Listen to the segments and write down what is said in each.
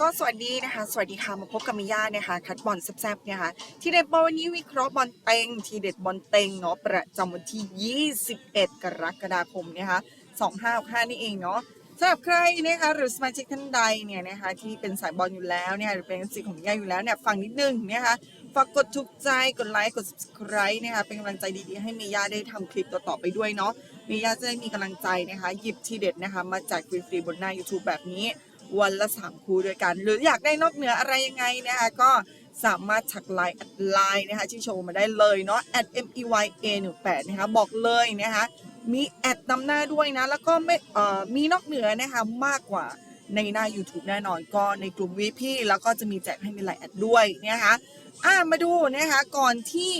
ก็สวัสดีนะคะ สวัสดีค่ะ มาพบกับมิยานะคะคัดบอลแซ่บๆเนี่ยค่ะ ที่เด็ดบอลวันนี้วิเคราะห์บอลเต็ง ทีเด็ดบอลเต็งเนาะประจำวันที่ 21 กรกฎาคมนะคะ2565นี่เองเนาะสำหรับใครนะคะหรือสมาชิกท่านใดเนี่ยนะคะที่เป็นสายบอลอยู่แล้วเนี่ยหรือเป็นสิทธิ์ของมิยาอยู่แล้วเนี่ยฟังนิดนึงนะคะฝากกดถูกใจกดไลค์กด subscribe นะคะเป็นกำลังใจดีๆให้มิยาได้ทำคลิปต่อๆไปด้วยเนาะมิยาจะได้มีกำลังใจนะคะหยิบทีเด็ดนะคะมาแจกฟรีๆบนหน้า YouTube แบบนี้ วันละ 3 คู่ด้วยกัน หรืออยากได้นอกเหนืออะไรยังไงนะคะก็สามารถชักไลน์แอดไลน์นะคะที่โชว์มาได้เลยเนาะ at m e y a 1 8นะคะบอกเลยนะคะมีแอดนำหน้าด้วยนะ แล้วก็ไม่เอ่อมีนอกเหนือนะคะมากกว่าในหน้า YouTube แน่นอนก็ในกลุ่ม VP แล้วก็จะมีแจกให้ในไลน์แอดด้วยนะคะอะมาดูนะคะก่อนที่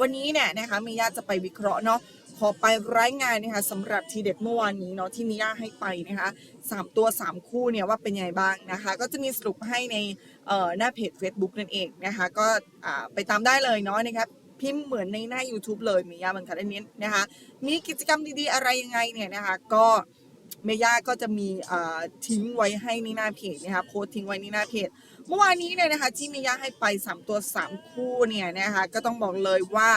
วันนี้เนี่ยนะคะมีญาติจะไปวิเคราะห์เนาะ ขอไปรายงานนะคะสำหรับทีเด็ดเมื่อวานนี้เนาะที่มิย่าให้ไปนะคะสามตัวสามคู่เนี่ยว่าเป็นยังไงบ้างนะคะ ก็จะมีสรุปให้ในหน้าเพจ Facebook นั่นเองนะคะ ก็ไปตามได้เลยเนาะนะครับพิมพ์เหมือนในหน้า YouTube เลยมิย่าบังคับอันนี้นะคะ มีกิจกรรมดีๆอะไรยังไงเนี่ยนะคะ ก็เมย่าก็จะมีทิ้งไว้ให้ในหน้าเพจนะคะโพสทิ้งไว้ในหน้าเพจ เมื่อวานนี้เนี่ยนะคะที่เมย่าให้ไป 3 ตัว 3 คู่เนี่ยนะคะก็ต้องบอกเลยว่า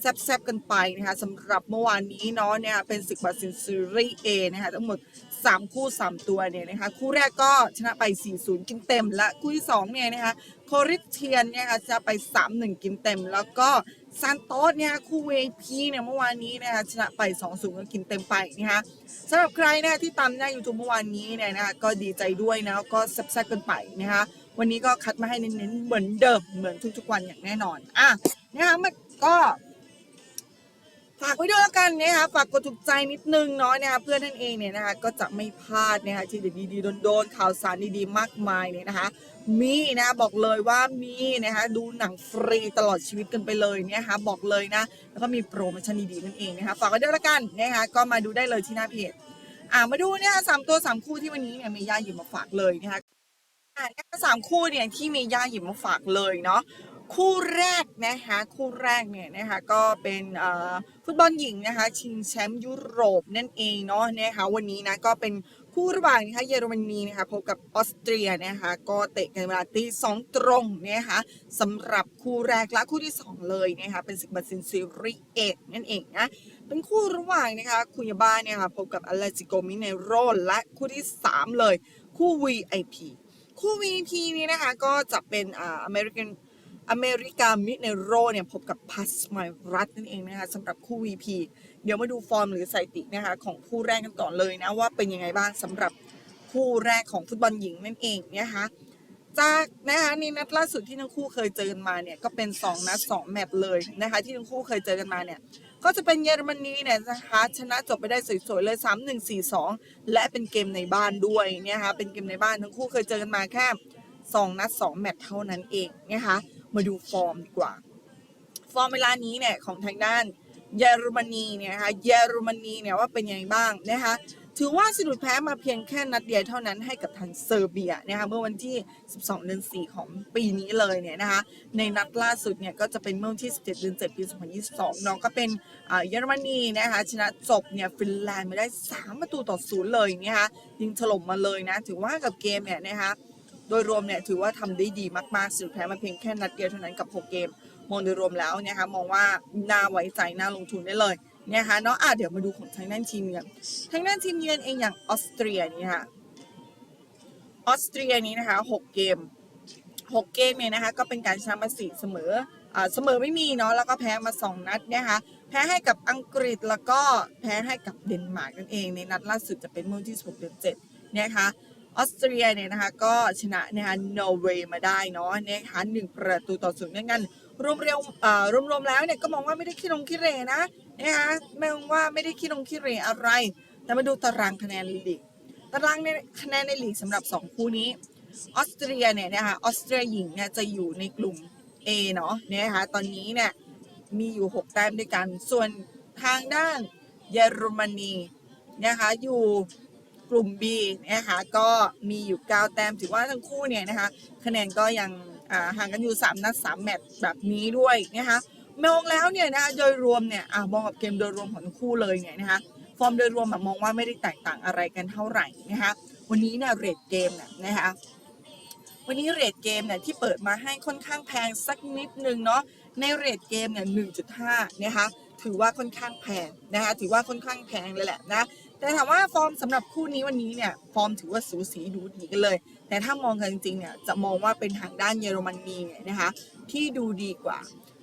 แซบๆกันไปนะคะสำหรับเมื่อวานนี้เนาะเนี่ยเป็นศึกบาซินซีรีส์ A นะคะทั้งหมด 3 คู่ 3 ตัวเนี่ยนะคะคู่แรกก็ชนะไป 4-0 กินเต็ม และคู่ที่2เนี่ยนะคะโคริสเทียนเนี่ยค่ะชนะไป 3-1 กินเต็ม แล้วก็ซานโตสเนี่ยคู่ VP เนี่ยเมื่อวานนี้นะคะชนะไป2-0ก็กินเต็มไปนะคะสำหรับใครนะที่ตามหน้า YouTube เมื่อวานนี้เนี่ยนะคะก็ดีใจด้วยนะก็แซบๆกันไปนะคะวันนี้ก็คัดมาให้เน้นๆเหมือนเดิมเหมือนทุกๆวันอย่างแน่นอนอะนะคะมันก็ ฝากไว้ด้วยแล้วกันนะคะฝากกดถูกใจนิดนึงเนาะนะคะเพื่อนท่านเองเนี่ยนะคะก็จะไม่พลาดนะคะที่ดีๆโดนๆข่าวสารดีๆมากมายเนี่ยนะคะ มีนะคะบอกเลยว่ามีนะคะดูหนังฟรีตลอดชีวิตกันไปเลยเนี่ยนะคะบอกเลยนะแล้วก็มีโปรโมชั่นดีๆนั่นเองนะคะฝากไว้ด้วยแล้วกันนะคะก็มาดูได้เลยที่หน้าเพจอ่ามาดูเนี่ยสามตัวสามคู่ที่วันนี้เนี่ยเมย่าหยิบมาฝากเลยนะคะอ่าสามคู่เนี่ยที่เมย่าหยิบมาฝากเลยเนาะ คู่แรกนะคะคู่แรกเนี่ยนะคะก็เป็นฟุตบอลหญิงนะคะชิงแชมป์ยุโรปนั่นเองเนาะนะคะวันนี้นะก็เป็นคู่ระหว่างนะคะเยอรมนีนะคะพบกับออสเตรียนะคะก็เตะกันเวลาตีสองตรงนะคะสำหรับคู่แรกและคู่ที่สองเลยนะคะเป็นศึกบัตซินซีรีส์เอนั่นเองนะเป็นคู่ระหว่างนะคะคุยาบ้าเนี่ยค่ะพบกับอเลจิโกมิเนโรและคู่ที่สามเลยคู่ VIP คู่ VIP นี้นะคะก็จะเป็นอ่าอเมริกัน อเมริกามิเนโรเนี่ยพบกับพัสมารัตนั่นเองนะคะสำหรับคู่ VP เดี๋ยวมาดูฟอร์มหรือสถิตินะคะของคู่แรกกันก่อนเลยนะว่าเป็นยังไงบ้างสำหรับคู่แรกของฟุตบอลหญิงนั่นเองนะคะจากนะคะในนัดล่าสุดที่ทั้งคู่เคยเจอกันมาเนี่ยก็เป็น 2 นัด 2 แมตช์เลยนะคะที่ทั้งคู่เคยเจอกันมาเนี่ยก็จะเป็นเยอรมนีเนี่ยนะคะชนะจบไปได้สวยๆเลย 3 1 4 2 และเป็นเกมในบ้านด้วยเนี่ยค่ะเป็นเกมในบ้านทั้งคู่เคยเจอกันมาแค่ 2 นัด 2 แมตช์เท่านั้นเองนะคะ มาดูฟอร์มดีกว่า ฟอร์มเวลานี้เนี่ยของทางด้านเยอรมนีเนี่ยนะคะเยอรมนีเนี่ยว่าเป็นยังไงบ้างนะคะถือว่าสะดุดแพ้มาเพียงแค่นัดเดียวเท่านั้นให้กับทางเซอร์เบียนะคะเมื่อวันที่ 12 เดือน 4 ของปีนี้เลยเนี่ยนะคะในนัดล่าสุดเนี่ยก็จะเป็นเมื่อวันที่ 17 เดือน 7 ปี 2022น้องก็เป็นเยอรมนีนะคะชนะจบเนี่ยฟินแลนด์มาได้ 3 ประตูต่อศูนย์เลยนะคะยิงถล่มมาเลยนะถือว่ากับเกมเนี่ยนะคะ โดยรวมเนี่ยถือว่าทำได้ดีมากๆสุดแพ้มาเพียงแค่นัดเดียวเท่านั้นกับ 6 เกม มองโดยรวมแล้วเนะคะมองว่าน่าไว้ใจน่าลงทุนได้เลยนะคะเนาะอะเดี๋ยวมาดูของทางด้านทีมเยือนทางด้านทีมเยือนเองอย่างออสเตรียนี่ค่ะออสเตรียนี้นะคะ 6 เกม 6 เกมเนี่ยนะคะก็เป็นการชนะมาสี่เสมออ่าเสมอไม่มีเนาะแล้วก็แพ้มา 2 นัดนะคะแพ้ให้กับอังกฤษแล้วก็แพ้ให้กับเดนมาร์กนั่นเองในนัดล่าสุดจะเป็นเมื่อที่16เดือน7นะคะ ออสเตรียเนี่ยนะคะก็ชนะนะคะนอร์เวย์มาได้เนาะนะคะหนึ่งประตูต่อศูนย์งั้นรวมเร็วเอ่อรวมๆแล้วเนี่ยก็มองว่าไม่ได้ขี้ลงขี้เรนะนะคะมองว่าไม่ได้ขี้ลงขี้เรอะไร แต่มาดูตารางคะแนนลีกตารางในคะแนนในลีกสำหรับ 2 คู่นี้ออสเตรียเนี่ยนะคะออสเตรียหญิงเนี่ยจะอยู่ในกลุ่ม A เนาะนะคะตอนนี้เนี่ยมีอยู่ 6 แต้มด้วยกัน ส่วนทางด้านเยอรมนีนะคะอยู่ กลุ่ม B นะคะก็มีอยู่ 9 แต้มถือว่าทั้งคู่เนี่ยนะคะคะแนนก็ยังห่างกันอยู่ 3 นัด 3 แมตช์แบบนี้ด้วยนะคะมองแล้วเนี่ยนะคะโดยรวมเนี่ยอมองกับเกมโดยรวมของทั้งคู่เลยเนี่ยนะคะฟอร์มโดยรวมแบบมองว่าไม่ได้แตกต่างอะไรกันเท่าไหร่นะคะวันนี้เนี่ยเรทเกมเนี่ยนะคะวันนี้เรทเกมเนี่ยที่เปิดมาให้ค่อนข้างแพงสักนิดนึงเนาะในเรทเกมเนี่ย1.5นะคะถือว่าค่อนข้างแพงนะคะถือว่าค่อนข้างแพงเลยแหละนะ แต่ถามว่าฟอร์มสำหรับคู่นี้วันนี้เนี่ยฟอร์มถือว่าสูสีดูดีกันเลย แต่ถ้ามองกันจริงๆเนี่ยจะมองว่าเป็นทางด้านเยอรมนีเนี่ยนะคะที่ดูดีกว่า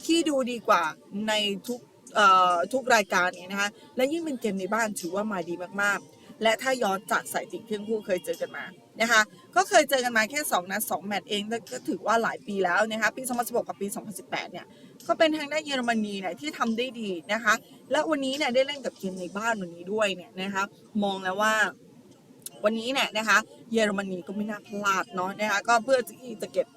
ที่ดูดีกว่าในทุกเอ่อทุกรายการเนี่ยนะคะและยิ่งเป็นเกมในบ้านถือว่ามาดีมากๆ และถ้าย้อนจากสายติที่ทั้งคู่เคยเจอกันมานะคะก็เคยเจอกันมาแค่ 2 นัด 2 แมตช์เองแต่ก็ถือว่าหลายปีแล้วนะคะปี 2016 กับปี 2018 เนี่ย ก็เป็นทางด้านเยอรมนีเนี่ยที่ทำได้ดีนะคะ และวันนี้เนี่ยได้เล่นกับเกมในบ้านวันนี้ด้วยเนี่ยนะคะมองแล้วว่าวันนี้เนี่ยนะคะเยอรมนีก็ไม่น่าพลาดเนาะนะคะก็เพื่อที่จะเก็บ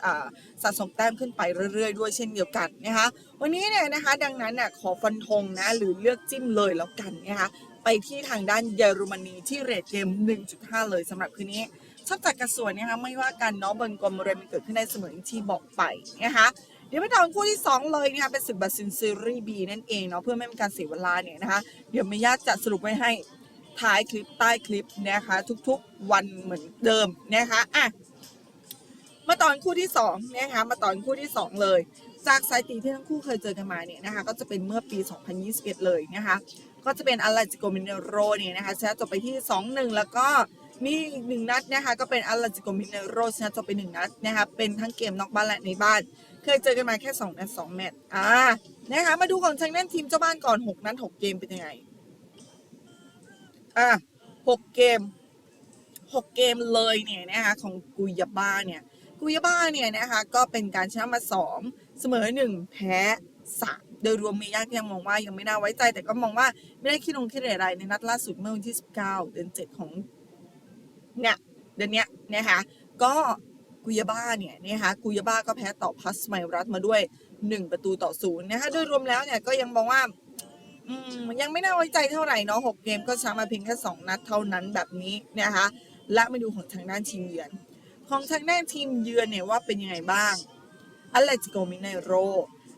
สะสมแต้มขึ้นไปเรื่อย ๆ ด้วยเช่นเดียวกันนะคะวันนี้เนี่ยนะคะดังนั้นเนี่ยขอฟันธงนะหรือเลือกจิ้มเลยแล้วกันนะคะไปที่ทางด้านเยอรมนีที่เรทเกม 1.5 เลยสำหรับคืนนี้ชอบจากกระสวนนะคะไม่ว่ากันเนาะบนกลมอะไรมันเกิดขึ้นได้เสมอที่บอกไปนะคะ เดี๋ยวไปต่อคู่ที่ 2 เลยนะคะเป็นศึกบัตซินซีรีส์บีนั่นเองเนาะเพื่อไม่เป็นการเสียเวลาเนี่ยนะคะเดี๋ยวเมย่าจะสรุปไว้ให้ท้ายคลิปใต้คลิปนะคะทุกๆวันเหมือนเดิมนะคะอะมาตอนคู่ที่2นะคะมาตอนคู่ที่ 2 เลย จากสายตีที่ทั้งคู่เคยเจอกันมาเนี่ยนะคะก็จะเป็นเมื่อปี 2021 เลยนะคะก็จะเป็นอาราจิโกมิเนโรเนี่ยนะคะชนะจบไปที่ 2-1 แล้วก็มีอีกหนึ่งนัดนะคะก็เป็นอาราจิโกมิเนโรชนะจบไปหนึ่งนัดนะคะเป็นทั้งเกมนอกบ้านและในบ้าน เคยเจอกันมาแค่2นัด2แมตช์อ่านะคะมาดูของทางด้านทีมเจ้าบ้านก่อน 6 นัด6เกมเป็นยังไง อะ6เกม 6 เกมเลยเนี่ยนะคะของกุยาบ้าเนี่ย กุยาบ้าเนี่ยนะคะก็เป็นการชนะมา 2 เสมอ 1 แพ้3โดยรวมมียากยังมองว่ายังไม่น่าไว้ใจ แต่ก็มองว่าไม่ได้คิดลงคิดอะไรในนัดล่าสุดเมื่อวันที่ 19 เดือน 7 ของเนี่ยเดือนเนี้ยนะคะก็ กุยาบ้าเนี่ยนะคะกุยาบ้าก็แพ้ต่อพัสไมรัสมาด้วย 1 ประตูต่อศูนย์นะคะโดยรวมแล้วเนี่ยก็ยังมองว่ายังไม่น่าไว้ใจเท่าไหร่เนาะหกเกมก็ชนะมาเพียงแค่สองนัดเท่านั้นแบบนี้นะคะและมาดูของทางด้านทีมเยือน ของทางด้านทีมเยือนเนี่ยว่าเป็นยังไงบ้างอ t เลติโกมิไนโร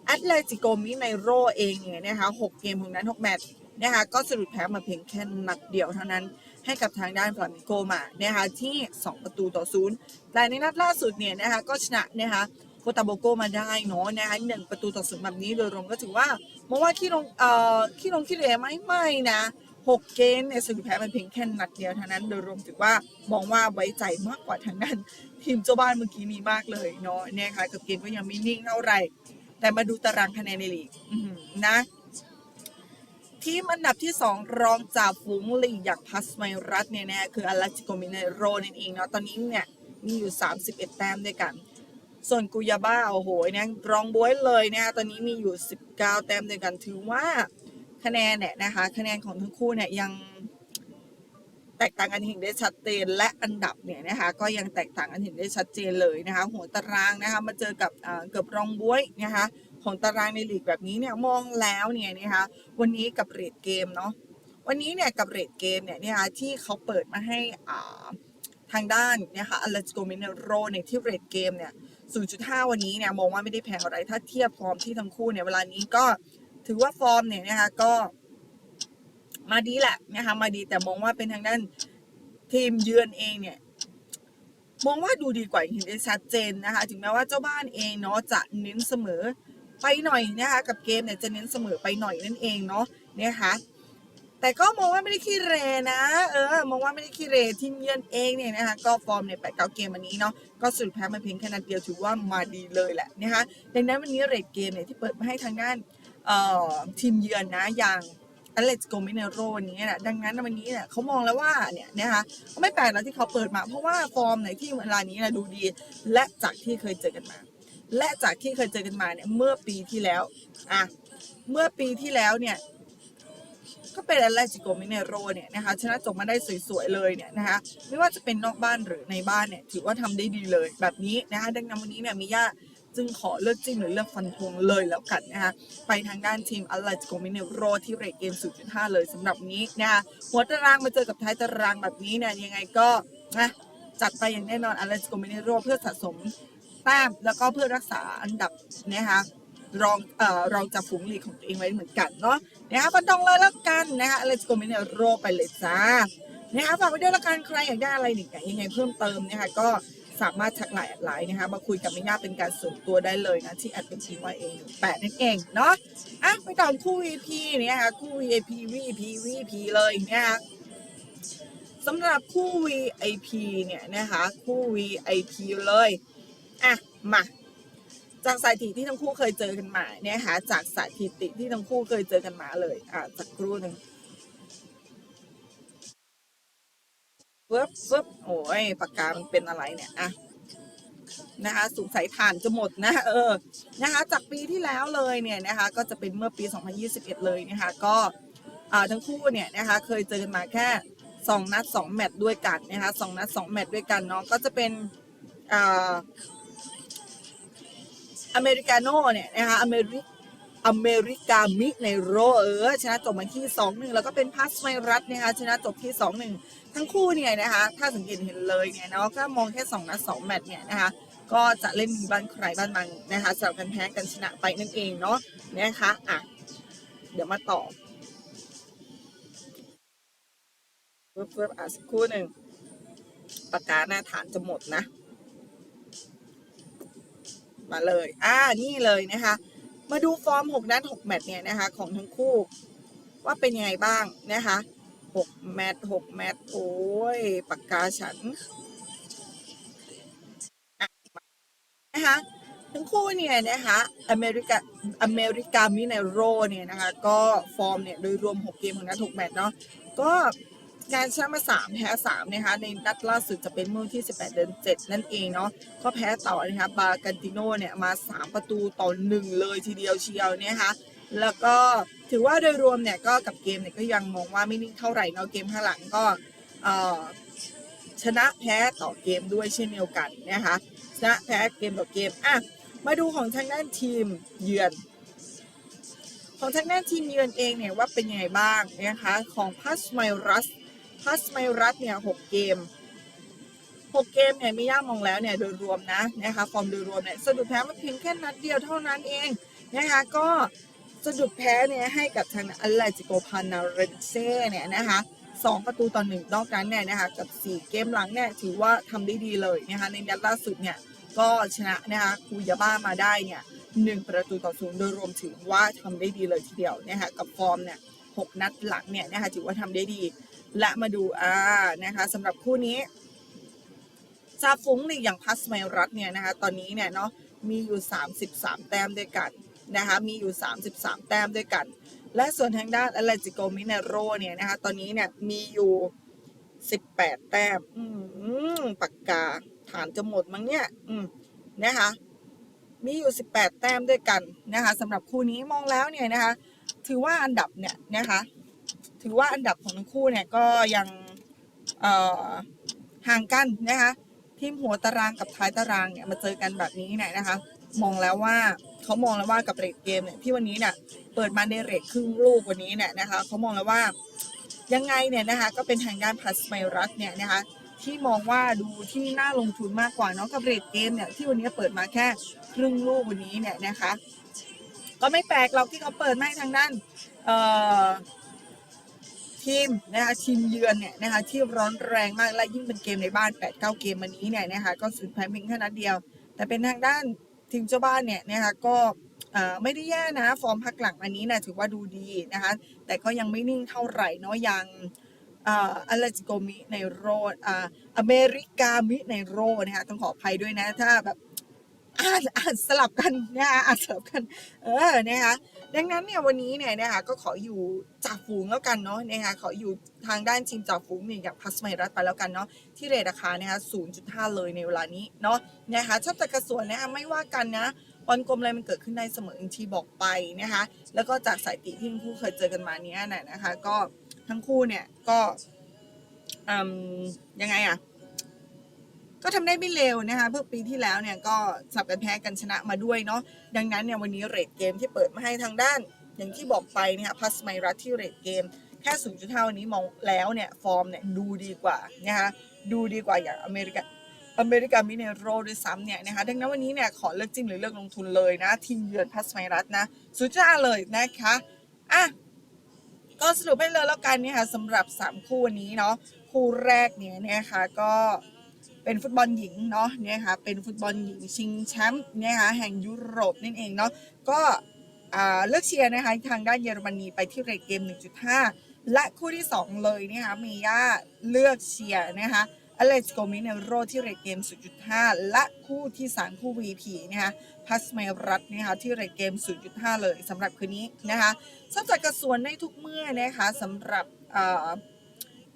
แอตเลติโกมิไนโรเองเนี่ยนะคะหกเกมของนั้นหกแมตช์นะคะก็สรุปแพ้มาเพียงแค่นัดเดียวเท่านั้น ให้กับทางด้านฟลามิโกมานะคะที่ 2 ประตูต่อศูนย์แต่ในนัดล่าสุดเนี่ยนะคะก็ชนะนะคะโคตาโบโกมาได้เนาะนะคะหนึ่งประตูต่อศูนย์แบบนี้โดยรวมก็ถือว่ามองว่าขี้ลงเอ่อขี้ลงขี้เหร่ไหมไม่นะหกเกมเนี่ยสรุปแพ้มันเพียงแค่นัดเดียวเท่านั้น โดยรวมถือว่ามองว่าไว้ใจมากกว่าทางด้านทีมเจ้าบ้านเมื่อกี้นี้มากเลยเนาะนะคะกับเกมก็ยังไม่นิ่งเท่าไหร่ แต่มาดูตารางคะแนนในลีกนะ ทีมอันดับที่ 2 รองจากฝูงลีกอย่างพัสไมรัสเนี่ยนะคืออาราจิโกมิเนโรนั่นเองเนาะตอนนี้เนี่ยมีอยู่ 31 แต้มด้วยกัน ส่วนกุยาบ้าโอ้โหเนี่ยรองบวยเลยเนี่ยตอนนี้มีอยู่ 19 แต้มด้วยกันถือว่าคะแนนเนี่ยนะคะคะแนนของทั้งคู่เนี่ยยังแตกต่างกันเห็นได้ชัดเจนและอันดับเนี่ยนะคะก็ยังแตกต่างกันเห็นได้ชัดเจนเลยนะคะหัวตารางนะคะมาเจอกับเกือบรองบวยนะคะ ของตารางในลีกแบบนี้เนี่ยมองแล้วเนี่ยนะคะวันนี้กับเรทเกมเนาะวันนี้เนี่ยกับเรทเกมเนี่ยนะคะที่เขาเปิดมาให้อ่าทางด้านนะคะอเลสโกมิเนโรในที่เรทเกมเนี่ย 0.5 วันนี้เนี่ยมองว่าไม่ได้แพงอะไร ถ้าเทียบฟอร์มที่ทั้งคู่เนี่ยเวลานี้ก็ถือว่าฟอร์มเนี่ยนะคะก็มาดีแหละนะคะมาดีแต่มองว่าเป็นทางด้านทีมเยือนเองเนี่ยมองว่าดูดีกว่าเห็นได้ชัดเจนนะคะ ถึงแม้ว่าเจ้าบ้านเองเนาะจะเน้นเสมอ ไปหน่อยนะคะกับเกมเนี่ยจะเน้นเสมอไปหน่อยนั่นเองเนาะนะคะแต่ก็มองว่าไม่ได้ขี้เรนะ เออ มองว่าไม่ได้ขี้เรทีมเยือนเองเนี่ยนะคะ ก็ฟอร์มในแปดเก้าเกมวันนี้เนาะ ก็สรุปแพ้มาเพียงแค่นัดเดียวถือว่ามาดีเลยแหละนะคะ ดังนั้นวันนี้เรทเกมเนี่ยที่เปิดมาให้ทางด้านเอ่อทีมเยือนนะ อย่างอเลสโกมิเนโรวันนี้นะดังนั้นวันนี้เนี่ยเขามองแล้วว่าเนี่ยนะคะก็ไม่แปลกนะที่เขาเปิดมา เพราะว่าฟอร์มในที่เวลานี้นะดูดี และจากที่เคยเจอกันมา และจากที่เคยเจอกันมาเนี่ยเมื่อปีที่แล้วอะเมื่อปีที่แล้วเนี่ยก็เป็นแอตเลติโกมิเนโรเนี่ยนะคะชนะจบมาได้สวยๆเลยเนี่ยนะคะไม่ว่าจะเป็นนอกบ้านหรือในบ้านเนี่ยถือว่าทำได้ดีเลยแบบนี้นะคะดังนั้นวันนี้เนี่ยมิยาจึงขอเลือกจิ้มหรือเลือกฟันธงเลยแล้วกันนะคะไปทางด้านทีมอตเลติโกมิเนโรที่เรทเกม 0.5 เลยสำหรับนี้นะคะหัวตารางมาเจอกับท้ายตารางแบบนี้เนี่ยยังไงก็นะจัดไปอย่างแน่นอนอตเลติโกมิเนโรเพื่อสะสม แต้มแล้วก็เพื่อรักษาอันดับนะคะรองเอ่อรองจากฝูงลีกของตัวเองไว้เหมือนกันเนาะนะคะฟันธงเลยแล้วกันนะคะเลสโกมิเนโรไปเลยจ้านะคะฝากไว้ด้วยละกันใครอยากได้อะไรหนึ่งอย่างยังไงเพิ่มเติมนะคะก็สามารถทักไลน์แอดไลน์นะคะมาคุยกับมิย่าเป็นการส่วนตัวได้เลยนะที่แอดเป็น TYA แปดนั่นเองเนาะอะไปต่อคู่ VP เนี่ยค่ะคู่ VIP VP VP เลยเนี่ยค่ะสำหรับคู่ VIP เนี่ยนะคะคู่ VIP เลย มาจากสถิติที่ทั้งคู่เคยเจอกันมาเนี่ยค่ะจากสถิติที่ทั้งคู่เคยเจอกันมาเลยอะสักครู่หนึ่งฟึบฟึบโอ้ยปากกามันเป็นอะไรเนี่ยอะนะคะสงสัยฐานจะหมดนะเออนะคะจากปีที่แล้วเลยเนี่ยนะคะก็จะเป็นเมื่อปี 2021 เลยนะคะก็อ่าทั้งคู่เนี่ยนะคะเคยเจอกันมาแค่ 2 นัด 2 แมตช์ด้วยกันนะคะสองนัด 2 แมตช์ด้วยกันเนาะก็จะเป็น อเมริกาโน่เนี่ยนะคะอเมริอเมริกามิในโรเออชนะจบมาที่ 2-1 แล้วก็เป็นพัสไมรัตนะคะชนะจบที่ 2-1 ทั้งคู่เนี่ยนะคะถ้าสังเกตเห็นเลยเนี่ยเนาะก็มองแค่ 2 นัด 2 แมตช์เนี่ยนะคะก็จะเล่นมีบ้านใครบ้านมันนะคะสลับกันแพ้กันชนะไปนั่นเองเนาะนะคะอะเดี๋ยวมาต่อเพิ่มเพิ่มอะสักครู่หนึ่งปากกาหน้าฐานจะหมดนะ มาเลย อ่า นี่เลยนะคะ มาดูฟอร์ม 6 นัด 6 แมตช์เนี่ยนะคะ ของทั้งคู่ ว่าเป็นยังไงบ้างนะคะ 6 แมตช์6แมตช์โอ้ย ปากกาฉันนะคะทั้งคู่เนี่ยนะคะอเมริกาอเมริกามิเนโรเนี่ยนะคะก็ฟอร์มเนี่ยโดยรวม 6 เกมของนัด6แมตช์เนาะก็ การชนะมา3แพ้3นะคะในนัดล่าสุดจะเป็นเมื่อที่ 18 เดือน 7 นั่นเองเนาะก็แพ้ต่อนะคะบากันติโนเนี่ยมา 3 ประตูต่อ1เลยทีเดียวเชียวเนี่ยคะแล้วก็ถือว่าโดยรวมเนี่ยก็กับเกมเนี่ยก็ยังมองว่าไม่นิ่งเท่าไหร่เนาะเกมข้างหลังก็ชนะแพ้ต่อเกมด้วยเช่นเดียวกันนะคะชนะแพ้เกมต่อเกมอะมาดูของทางด้านทีมเยือน ของทางด้านทีมเยือนเองเนี่ยว่าเป็นยังไงบ้างนะคะของพัสไมรัส พัสไมรัสเนี่ยหกเกม6เกมเนี่ยไม่ยากมองแล้วเนี่ยโดยรวมนะนะคะฟอร์มโดยรวมเนี่ยสะดุดแพ้มาเพียงแค่นัดเดียวเท่านั้นเองนะคะก็สะดุดแพ้เนี่ยให้กับทางอัลเลจิโกพานาเรนเซ่เนี่ยนะคะสองประตูต่อหนึ่งนอกนั้นเนี่ยนะคะกับ4เกมหลังเนี่ยถือว่าทำได้ดีเลยนะคะในนัดล่าสุดเนี่ยก็ชนะนะคะคูยาบ้ามาได้เนี่ยหนึ่งประตูต่อศูนย์โดยรวมถือว่าทำได้ดีเลยทีเดียวนะคะกับฟอร์มเนี่ยหกนัดหลังเนี่ยนะคะถือว่าทำได้ดี และมาดูอ่านะคะสำหรับคู่นี้ซาฟุ้งในอย่างพัสไมรัตเนี่ยนะคะตอนนี้เนี่ยเนาะมีอยู่ 33 แต้มด้วยกันนะคะมีอยู่ 33 แต้มด้วยกัน และส่วนทางด้านอเลจิโกมิเนโรเนี่ยนะคะตอนนี้เนี่ยมีอยู่ 18 แต้มอืมปากกาฐานจะหมดมั้งเนี่ยอืมนะคะมีอยู่ 18 แต้มด้วยกันนะคะสำหรับคู่นี้มองแล้วเนี่ยนะคะถือว่าอันดับเนี่ยนะคะ ถือว่าอันดับของทั้งคู่เนี่ยก็ยังห่างกันนะคะทีมหัวตารางกับท้ายตารางเนี่ยมาเจอกันแบบนี้เนี่ยนะคะ มองแล้วว่าเขามองแล้วว่ากับเรทเกมเนี่ยที่วันนี้เนี่ยเปิดมาในเรทครึ่งลูกวันนี้เนี่ยนะคะเขามองแล้วว่ายังไงเนี่ยนะคะก็เป็นทางด้านพัสไมรัสเนี่ยนะคะที่มองว่าดูที่น่าลงทุนมากกว่าเนาะกับเรทเกมเนี่ยที่วันนี้เปิดมาแค่ครึ่งลูกวันนี้เนี่ยนะคะ ก็ไม่แปลกหรอกที่เขาเปิดมาให้ทางด้านเอ่อ ทีมนะคะทีมเยือนเนี่ยนะคะที่ร้อนแรงมากและยิ่งเป็นเกมในบ้าน 8-9 เกมวันนี้เนี่ยนะคะก็สุดแพ้เพียงแค่นัดเดียว แต่เป็นทางด้านทีมเจ้าบ้านเนี่ยนะคะก็ไม่ได้แย่นะ ฟอร์มพักหลังอันนี้นะถือว่าดูดีนะคะแต่ก็ยังไม่นิ่งเท่าไหร่เนาะยังอ่ออเลจิโกมิในโรดออเมริกามิในโรนะคะต้องขออภัยด้วยนะถ้าแบบอ่านอ่านสลับกันนะคะอ่านสลับกัน เออนะคะ ดังนั้นเนี่ยวันนี้เนี่ยนะคะก็ขออยู่จ่าฝูงแล้วกันเนาะนะคะขออยู่ทางด้านทีมจ่าฝูงเนี่ยอย่างพัสไมรัสไปแล้วกันเนาะที่เรทราคานะคะ0.5 เลยในเวลานี้เนาะนะคะชอบแต่กระส่วนนะคะไม่ว่ากันนะบอลกลมอะไรมันเกิดขึ้นได้เสมออย่างที่บอกไปนะคะแล้วก็จากสายติที่ทั้งคู่เคยเจอกันมาเนี้ยน่ะนะคะ ก็ทั้งคู่เนี่ยก็อืมยังไงอะ ก็ทำได้ไม่เลวนะคะเพื่อปีที่แล้วเนี่ยก็สับกันแพ้กันชนะมาด้วยเนาะดังนั้นเนี่ยวันนี้เรทเกมที่เปิดมาให้ทางด้าน อย่างที่บอกไปเนี่ยพัสไมรัตที่เรทเกม แค่0.5วันนี้มองแล้วเนี่ยฟอร์มเนี่ยดูดีกว่านะคะดูดีกว่าอย่างอเมริกาอเมริกามิเนโรด้วยซ้ำเนี่ยนะคะดังนั้นวันนี้เนี่ยขอเลือกจิ้มหรือเลือกลงทุนเลยนะ ทีมเยือนพัสไมรัตนะ0.5เลยนะคะอะก็สรุปให้เลยแล้วกันเนี่ยค่ะสำหรับ 3 คู่วันนี้เนาะคู่แรกเนี่ยนะคะก็ เป็นฟุตบอลหญิงเนาะเนี่ยค่ะเป็นฟุตบอลหญิงชิงแชมป์เนี่ยค่ะแห่งยุโรปนั่นเองเนาะก็อ่าเลือกเชียร์นะคะทางด้านเยอรมนีไปที่เรทเกม 1.5 และคู่ที่ 2 เลยนะคะเมย่าเลือกเชียร์นะคะอเลสโกมิเนโรที่เรทเกม 0.5 และคู่ที่ 3 คู่ VP นะคะพัสเมรัตนะคะที่เรทเกม 0.5 เลยสำหรับคืนนี้นะคะสำหรับกระสวนในทุกเมื่อนะคะสำหรับอ่า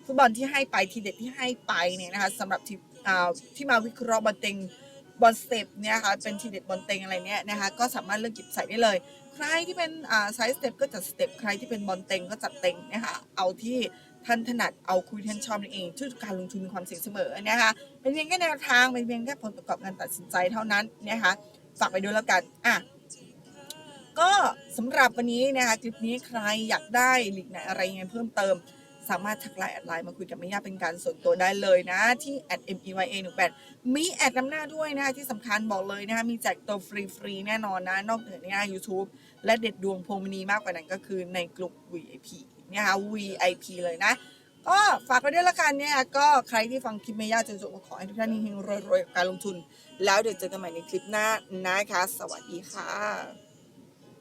ฟุตบอลที่ให้ไปทีเด็ดที่ให้ไปเนี่ยนะคะสำหรับที่อ่า ที่มาวิเคราะห์บอลเต็งบอลสเต็ปเนี่ยค่ะเป็นทีเด็ดบอลเต็งอะไรเนี่ยนะคะก็สามารถเลือกหยิบใส่ได้เลย ใครที่เป็นไซส์สเต็ปก็จัดสเต็ปใครที่เป็นบอลเต็งก็จัดเต็งนะคะเอาที่ท่านถนัดเอาคุยท่านชอบนั่นเองทุกการลงทุนมีความเสี่ยงเสมอนะคะเป็นเพียงแค่แนวทางเป็นเพียงแค่ผลประกอบการตัดสินใจเท่านั้นนะคะฝากไปดูแล้วกันอะก็สำหรับวันนี้นะคะคลิปนี้ใครอยากได้หลีกไหนอะไรยังไงเพิ่มเติม สามารถทักไลน์แอดไลน์มาคุยกับไม่ยากเป็นการส่วนตัวได้เลยนะ ที่ @menya 1 8มีแอดนำหน้าด้วยนะคะที่สำคัญบอกเลยนะคะมีแจกตัวฟรีๆแน่นอนนะ นอกเหนือเนี่ย YouTube และเด็ดดวงพงมณีมากกว่านั้นก็คือในกลุ่ม VIP นะคะ VIP เลยนะ ก็ฝากไว้ด้วยละกันเนี่ยก็ใครที่ฟังคลิปเมย่าจนจบก็ขอให้ทุกท่านเฮงๆรวยๆกับการลงทุน แล้วเดี๋ยวเจอกันใหม่ในคลิปหน้านะคะ สวัสดีค่ะ